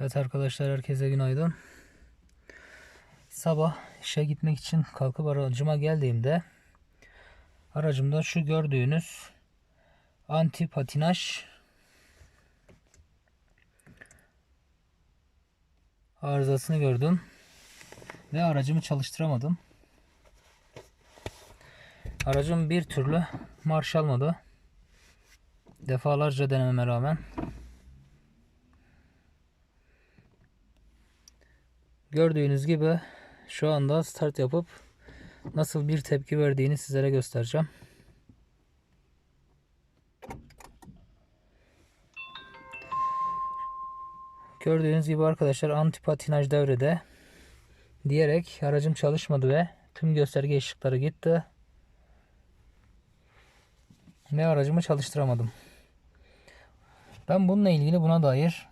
Evet arkadaşlar herkese günaydın. Sabah işe gitmek için kalkıp aracıma geldiğimde aracımda şu gördüğünüz anti patinaj arızasını gördüm ve aracımı çalıştıramadım. Aracım bir türlü marş almadı. Defalarca denememe rağmen. Gördüğünüz gibi şu anda start yapıp nasıl bir tepki verdiğini sizlere göstereceğim. Gördüğünüz gibi arkadaşlar anti patinaj devrede diyerek aracım çalışmadı ve tüm gösterge ışıkları gitti. Ve aracımı çalıştıramadım. Ben bununla ilgili buna dair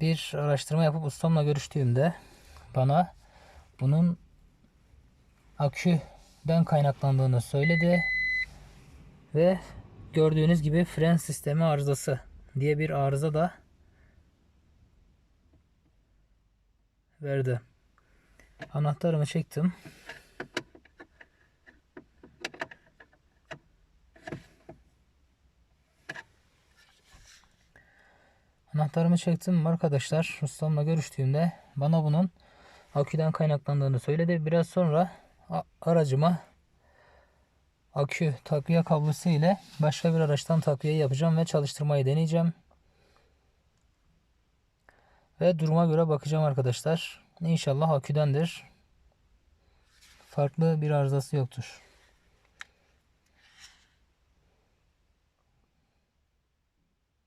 bir araştırma yapıp ustamla görüştüğümde bana bunun aküden kaynaklandığını söyledi ve gördüğünüz gibi fren sistemi arızası diye bir arıza da verdi. Anahtarımı çektim. Anahtarımı çektim arkadaşlar. Ustamla görüştüğümde bana bunun aküden kaynaklandığını söyledi. Biraz sonra aracıma akü takviye kablosu ile başka bir araçtan takviye yapacağım ve çalıştırmayı deneyeceğim. Ve duruma göre bakacağım arkadaşlar. İnşallah aküdendir. Farklı bir arızası yoktur.